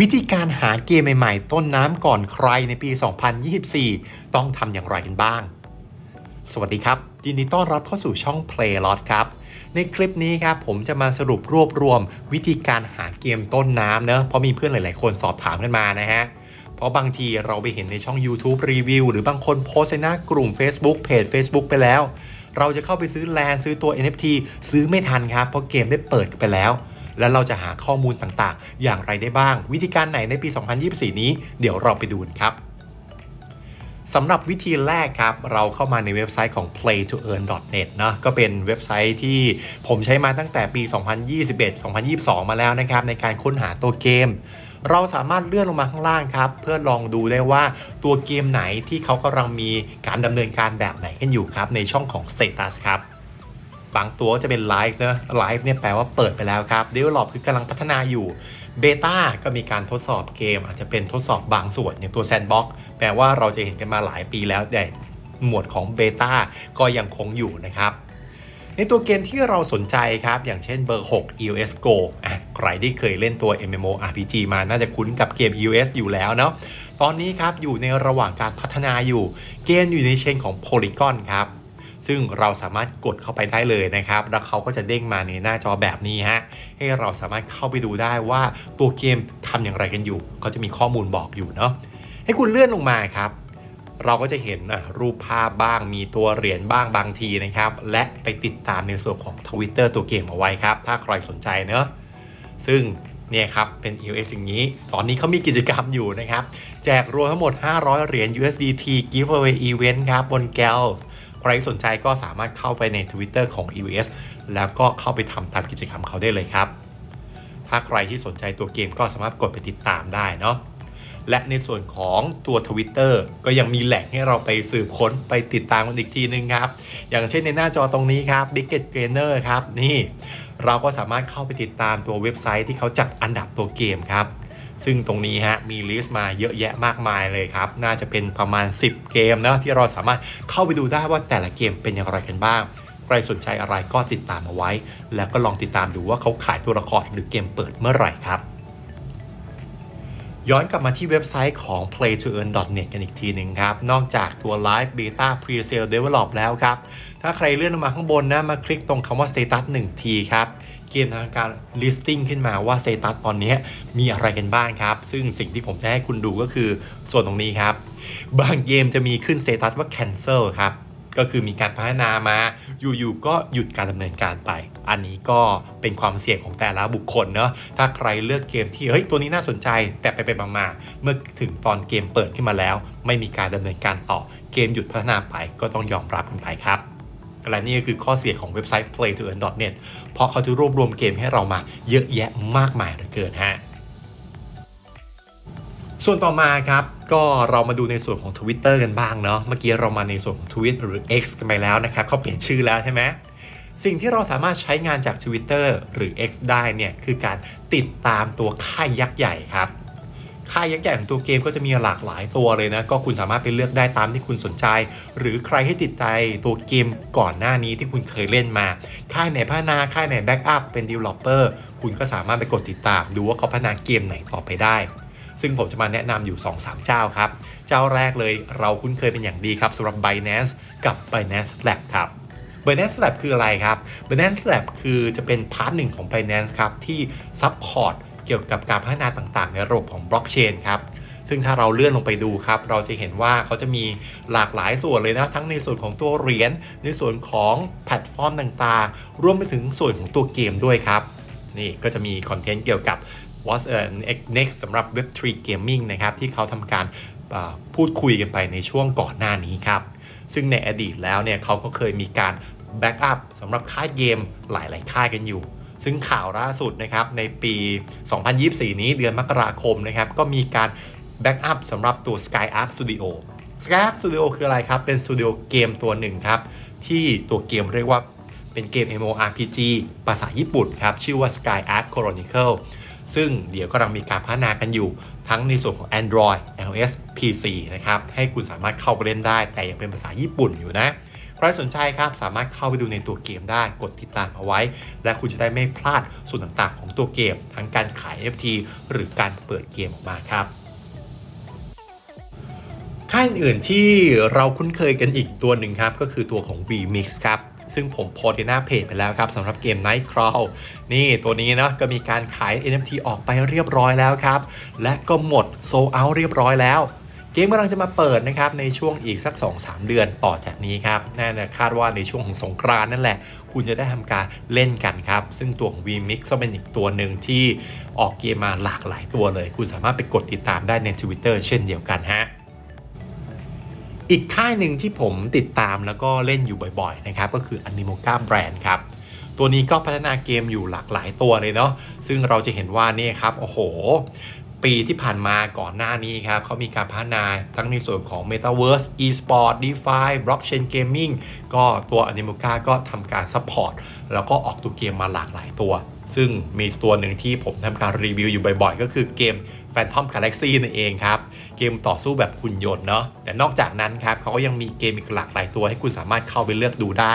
วิธีการหาเกมใหม่ ๆ ต้นน้ำก่อนใครในปี 2024 ต้องทำอย่างไรกันบ้าง สวัสดีครับ ยินดีต้อนรับเข้าสู่ช่อง Play Lot ครับ ในคลิปนี้ครับผมจะมาสรุปรวบรวม วิธีการหาเกมต้นน้ำเนอะเพราะมีเพื่อนหลาย ๆ คนสอบถามกันมานะฮะ เพราะบางทีเราไปเห็นในช่อง YouTube รีวิวหรือบางคนโพสในหน้ากลุ่ม Facebook เพจ Facebook ไปแล้ว เราจะเข้าไปซื้อแลนซื้อตัว NFT ซื้อไม่ทันครับเพราะเกมได้เปิดไปแล้ว แล้วเราจะหาข้อมูลต่างๆ อย่างไรได้บ้าง วิธีการไหนในปี 2024 นี้ เดี๋ยวเราไปดูครับสำหรับวิธีแรกครับ เราเข้ามาในเว็บไซต์ของ play to earn net นะก็เป็นเว็บไซต์ที่ผมใช้มาตั้งแต่ปี 2021-2022 มาแล้วนะครับ ในการค้นหาตัวเกม เราสามารถเลื่อนลงมาข้างล่างครับ เพื่อลองดูได้ว่าตัวเกมไหนที่เขากำลังมีการดำเนินการแบบไหนกันอยู่ครับ ในช่องของ status ครับ บางตัวจะเป็นไลฟ์นะไลฟ์เนี่ยแปลว่าเปิดไปแล้วครับ develop คือกำลังพัฒนาอยู่เบต้าก็มีการทดสอบเกม อาจจะเป็นทดสอบบางส่วนอย่างตัวแซนบ็อกแปลว่าเราจะเห็นกันมาหลายปีแล้วแต่หมวดของเบต้าก็ยังคงอยู่นะครับในตัวเกมที่เราสนใจครับ อย่างเช่นเบอร์ 6 EOS Go อะใครที่เคยเล่นตัว MMORPG มาน่าจะคุ้นกับเกม EOS อยู่แล้วเนาะตอนนี้ครับอยู่ในระหว่างการพัฒนาอยู่ เกมอยู่ในเชนของ Polygon ครับ ซึ่งเราสามารถกดเข้าไปได้เลยนะครับ แล้วเขาก็จะเด้งมาในหน้าจอแบบนี้ฮะ ให้เราสามารถเข้าไปดูได้ว่าตัวเกมทำอย่างไรกันอยู่ เขาจะมีข้อมูลบอกอยู่เนาะ ให้คุณเลื่อนลงมาครับ เราก็จะเห็นอะรูปภาพบ้าง มีตัวเหรียญบ้างบางทีนะครับ และไปติดตามในส่วนของ Twitter ตัวเกมเอาไว้ครับ ถ้าใครสนใจเนาะ ซึ่งเนี่ยครับ เป็น EOS อย่างนี้ ตอนนี้เขามีกิจกรรมอยู่นะครับ แจกรวมทั้งหมด 500 เหรียญ USDT Giveaway Event ครับ บน g a l ใครสนใจก็สามารถเข้าไปใน Twitter ของ EOS แล้วก็เข้าไปทำตามกิจกรรมเขาได้เลยครับ ถ้าใครที่สนใจตัวเกมก็สามารถกดไปติดตามได้เนาะและในส่วนของตัว Twitter ก็ยังมีแหล่งให้เราไปสืบค้นไปติดตามกันอีกทีนึงครับ อย่างเช่นในหน้าจอตรงนี้ครับ b i g g e t Gainer ครับ นี่ เราก็สามารถเข้าไปติดตามตัวเว็บไซต์ที่เขาจัดอันดับตัวเกมครับ ซึ่งตรงนี้ฮะมีลิสต์มาเยอะแยะมากมายเลยครับ น่าจะเป็นประมาณ 10 เกมนะที่เราสามารถเข้าไปดูได้ว่าแต่ละเกมเป็นอย่างไรกันบ้าง ใครสนใจอะไรก็ติดตามเอาไว้ แล้วก็ลองติดตามดูว่าเขาขายตัวละครหรือเกมเปิดเมื่อไหร่ครับย้อนกลับมาที่เว็บไซต์ของ play to earn net กันอีกทีหนึ่งครับ นอกจากตัว live beta pre-sale develop แล้วครับ ถ้าใครเลื่อนลงมาข้างบนนะ มาคลิกตรงคำว่า status 1ทีครับ เกมทางการ listing ขึ้นมาว่า status ตอนนี้มีอะไรกันบ้างครับ ซึ่งสิ่งที่ผมจะให้คุณดูก็คือส่วนตรงนี้ครับ บางเกมจะมีขึ้น status ว่า cancel ครับก็คือมีการพัฒนามาอยู่ๆก็หยุดการดำเนินการไป อันนี้ก็เป็นความเสี่ยงของแต่ละบุคคลเนาะถ้าใครเลือกเกมที่เฮ้ยตัวนี้น่าสนใจ แต่ไปไปมาๆเมื่อถึงตอนเกมเปิดขึ้นมาแล้ว ไม่มีการดำเนินการต่อเกมหยุดพัฒนาไปก็ต้องยอมรับกันไปครับ และนี่ก็คือข้อเสียของเว็บไซต์ play to earn net เพราะเขาจะรวบรวมเกมให้เรามาเยอะแยะมากมายเหลือเกินฮะส่วนต่อมาครับก็เรามาดูในส่วนของ Twitter กันบ้างเนาะเมื่อกี้เรามาในส่วนของ Twitter หรือ X กันไปแล้วนะครับเขาเปลี่ยนชื่อแล้วใช่ไหมสิ่งที่เราสามารถใช้งานจาก Twitter หรือ X ได้เนี่ยคือการติดตามตัวค่ายยักษ์ใหญ่ครับ ค่ายยักษ์ใหญ่ของตัวเกมก็จะมีหลากหลายตัวเลยนะ ก็คุณสามารถไปเลือกได้ตามที่คุณสนใจ หรือใครให้ติดใจตัวเกมก่อนหน้านี้ที่คุณเคยเล่นมา ค่ายไหนพัฒนาค่ายไหนแบ็กอัพเป็น developer คุณก็สามารถไปกดติดตาม ดูว่าเขาพัฒนาเกมไหนต่อไปได้ซึ่งผมจะมาแนะนำอยู่ 2-3 เจ้าครับ เจ้าแรกเลยเราคุ้นเคยเป็นอย่างดีครับสำหรับ Binance กับ Binance Lab ครับ Binance Lab คืออะไรครับ Binance Lab คือจะเป็นพาร์ทหนึ่งของ Binance ครับ ที่ซัพพอร์ต เกี่ยวกับการพัฒนาต่างๆ ในระบบของบล็อกเชนครับซึ่งถ้าเราเลื่อนลงไปดูครับ เราจะเห็นว่าเขาจะมีหลากหลายส่วนเลยนะ ทั้งในส่วนของตัวเหรียญ ในส่วนของแพลตฟอร์มต่างๆ รวมไปถึงส่วนของตัวเกมด้วยครับ นี่ก็จะมีคอนเทนต์เกี่ยวกับ What's next สำหรับ Web3 Gaming นะครับ ที่เขาทำการพูดคุยกันไปในช่วงก่อนหน้านี้ครับ ซึ่งในอดีตแล้วเนี่ยเขาก็เคยมีการแบ็กอัพสำหรับค่ายเกมหลาย ๆ ค่ายกันอยู่ ซึ่งข่าวล่าสุดนะครับในปี 2024 นี้เดือนมกราคมนะครับก็มีการแบ็กอัพสำหรับตัว Sky Arc Studio Sky Arc Studio คืออะไรครับ เป็นสตูดิโอเกมตัวหนึ่งครับ ที่ตัวเกมเรียกว่าเป็นเกม MMORPG ภาษาญี่ปุ่นครับ ชื่อว่า Sky Arc Chronicle ซึ่งเดี๋ยวกำลังมีการพัฒนากันอยู่ทั้งในส่วนของ Android iOS PC นะครับ ให้คุณสามารถเข้าไปเล่นได้แต่ยังเป็นภาษาญี่ปุ่นอยู่นะ รรสนใจครับสามารถเข้าไปดูในตัวเกมได้กดติดตามเอาไว้ และคุณจะได้ไม่พลาดส่วนต่างๆ ของตัวเกม ทั้งการขาย FT หรือการเปิดเกมออกมาครับค่ายอื่นที่เราคุ้นเคยกันอีกตัวหนึ่งครับ ก็คือตัวของ VMix ครับซึ่งผมโพสต์ในหน้าเพจไปแล้วครับสำหรับเกม Night Crawl นี่ตัวนี้นะก็มีการขาย NFT ออกไปเรียบร้อยแล้วครับ และก็หมดโซเอาเรียบร้อยแล้ว เกมกำลังจะมาเปิดนะครับในช่วงอีกสัก 2-3 เดือนต่อจากนี้ครับน่าจะคาดว่าในช่วงของสงกรานนั่นแหละ คุณจะได้ทำการเล่นกันครับ ซึ่งตัวของ VMix ก็เป็นอีกตัวหนึ่งที่ออกเกมมาหลากหลายตัวเลย คุณสามารถไปกดติดตามได้ใน Twitter เช่นเดียวกันฮะอีกค่ายหนึ่งที่ผมติดตามแล้วก็เล่นอยู่บ่อยๆนะครับก็คือ Animoca Brand ครับตัวนี้ก็พัฒนาเกมอยู่หลากหลายตัวเลยเนาะซึ่งเราจะเห็นว่านี่ครับโอ้โห ปีที่ผ่านมาก่อนหน้านี้ครับเขามีการพัฒนาทั้งในส่วนของ Metaverse e-sport DeFi Blockchain Gaming ก็ตัว Animoca ก็ทำการ support แล้วก็ออกตัวเกมมาหลากหลายตัว ซึ่งมีตัวหนึ่งที่ผมทำการรีวิวอยู่บ่อยๆ ก็คือเกม Phantom Galaxy นั่นเองครับ เกมต่อสู้แบบหุ่นยนต์เนาะแต่นอกจากนั้นครับเขาก็ยังมีเกมอีกหลากหลายตัวให้คุณสามารถเข้าไปเลือกดูได้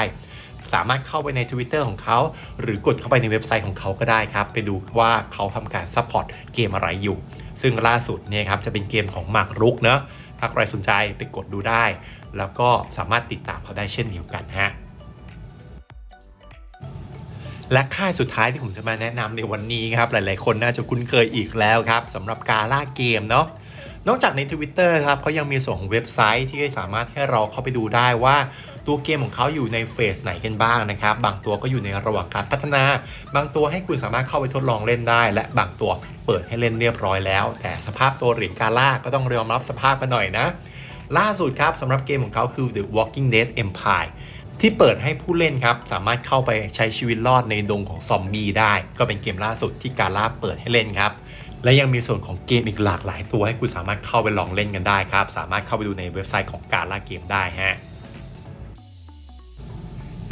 สามารถเข้าไปใน Twitter ของเขา หรือกดเข้าไปในเว็บไซต์ของเขาก็ได้ครับ ไปดูว่าเขาทำการซัพพอร์ตเกมอะไรอยู่ ซึ่งล่าสุดเนี่ยครับจะเป็นเกมของหมากรุกเนาะถ้าใครสนใจไปกดดูได้ แล้วก็สามารถติดตามเขาได้เช่นเดียวกันฮะและค่ายสุดท้ายที่ผมจะมาแนะนำในวันนี้ครับ หลายๆ คนน่าจะคุ้นเคยอีกแล้วครับสำหรับการล่าเกมเนาะ นอกจากใน Twitter ครับเขายังมีส่วนของเว็บไซต์ที่สามารถให้เราเข้าไปดูได้ว่า ตัวเกมของเขาอยู่ในเฟสไหนกันบ้างนะครับ บางตัวก็อยู่ในระหว่างการพัฒนา บางตัวให้คุณสามารถเข้าไปทดลองเล่นได้ และบางตัวเปิดให้เล่นเรียบร้อยแล้ว แต่สภาพตัวเหรียญกาล่าก็ต้องยอมรับสภาพกันหน่อยนะ ล่าสุดครับสำหรับเกมของเขาคือ The Walking Dead Empire ที่เปิดให้ผู้เล่นครับ สามารถเข้าไปใช้ชีวิตรอดในดงของซอมบี้ได้ ก็เป็นเกมล่าสุดที่กาล่าเปิดให้เล่นครับ และยังมีส่วนของเกมอีกหลากหลายตัวให้คุณสามารถเข้าไปลองเล่นกันได้ครับ สามารถเข้าไปดูในเว็บไซต์ของการล่าเกมได้ฮะ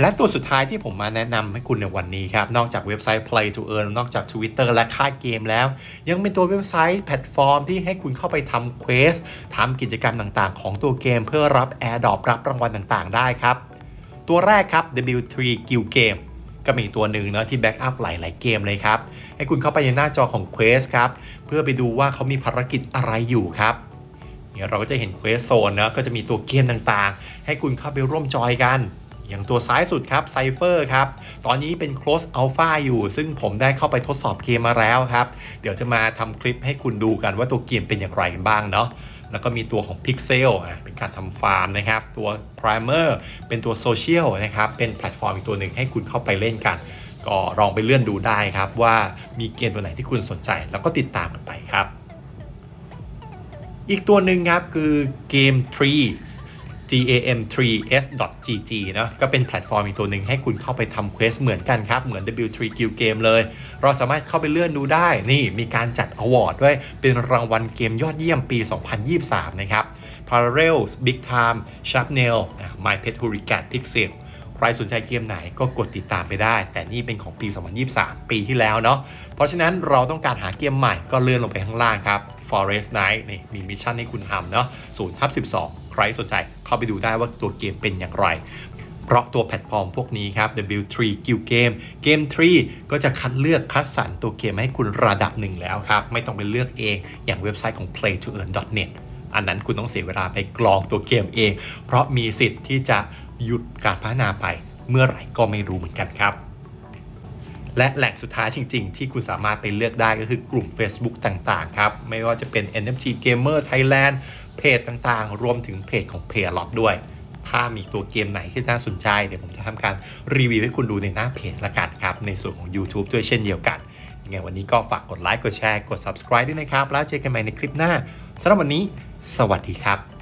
และตัวสุดท้ายที่ผมมาแนะนำให้คุณในวันนี้ครับ นอกจากเว็บไซต์ Play to Earn นอกจาก Twitter และค่ายเกมแล้ว ยังเป็นตัวเว็บไซต์แพลตฟอร์มที่ให้คุณเข้าไปทำเควสทำกิจกรรมต่างๆ ของตัวเกมเพื่อรับ Airdrop รับรางวัลต่างๆ ได้ครับ ตัวแรกครับ W3 Guild Game ก็มีตัวหนึ่งเนาะที่แบ็กอัพหลาย ๆ เกมเลยครับ ให้คุณเข้าไปในหน้าจอของ Quest ครับ เพื่อไปดูว่าเขามีภารกิจอะไรอยู่ครับเนี่ยเราก็จะเห็น Quest Zone นะก็จะมีตัวเกมต่างๆ ให้คุณเข้าไปร่วมจอยกัน อย่างตัวซ้ายสุดครับ Cypher ครับ ตอนนี้เป็น Close Alpha อยู่ ซึ่งผมได้เข้าไปทดสอบเกมมาแล้วครับ เดี๋ยวจะมาทำคลิปให้คุณดูกันว่าตัวเกมเป็นอย่างไรกันบ้างเนาะ แล้วก็มีตัวของ Pixel อะเป็นการทำฟาร์มนะครับ ตัว Primer เป็นตัวโซเชียลนะครับ เป็นแพลตฟอร์มอีกตัวหนึ่งให้คุณเข้าไปเล่นกัน ก็ลองไปเลื่อนดูได้ครับว่ามีเกมตัวไหนที่คุณสนใจ แล้วก็ติดตามกันไปครับ อีกตัวหนึ่งครับคือเกม Trees gam3s.gg เนะก็เป็นแพลตฟอร์มอีกตัวหนึ่งให้คุณเข้าไปทำเควสเหมือนกันครับ เหมือน W3 Guild Game เลย เราสามารถเข้าไปเลื่อนดูได้ นี่มีการจัดอวอร์ดด้วย เป็นรางวัลเกมยอดเยี่ยมปี 2023 นะครับ Parallels Big Time Sharpnail My Pet Hurricane Pixel ใครสนใจเกมไหนก็กดติดตามไปได้ แต่นี่เป็นของปี 2023 ปีที่แล้วเนาะ เพราะฉะนั้นเราต้องการหาเกมใหม่ก็เลื่อนลงไปข้างล่างครับ Forest Night นี่มีมิชชั่นให้คุณทำเนาะ0ทับ12 ครสนใจเข้าไปดูได้ว่าตัวเกมเป็นอย่างไร เพราะตัวแพลตฟอร์มพวกนี้ครับ W3 Guild Game Game 3 ก็จะคัดเลือกคัดสรรตัวเกมให้คุณระดับหนึ่งแล้วครับ ไม่ต้องไปเลือกเองอย่างเว็บไซต์ของ play to earn net อันนั้นคุณต้องเสียเวลาไปกรองตัวเกมเอง เพราะมีสิทธิ์ที่จะหยุดการพัฒนาไปเมื่อไหร่ก็ไม่รู้เหมือนกันครับ และแหล่งสุดท้ายจริง ๆ ที่คุณสามารถไปเลือกได้ก็คือกลุ่ม Facebook ต่าง ๆ ครับ ไม่ว่าจะเป็น NFT Gamer Thailand เพจต่างๆ รวมถึงเพจของ p a y l o t ด้วย ถ้ามีตัวเกมไหนที่น่าสนใจเดี๋ยวผมจะทำการรีวิวให้คุณดูในหน้าเพจละกันครับ ในส่วนของ YouTube ด้วยเช่นเดียวกันยังไงวันนี้ก็ฝากกดไลค์กดแชร์กด subscribe ด้วยนะครับ แล้วเจอกันใหม่ในคลิปหน้าสำหรับวันนี้ สวัสดีครับ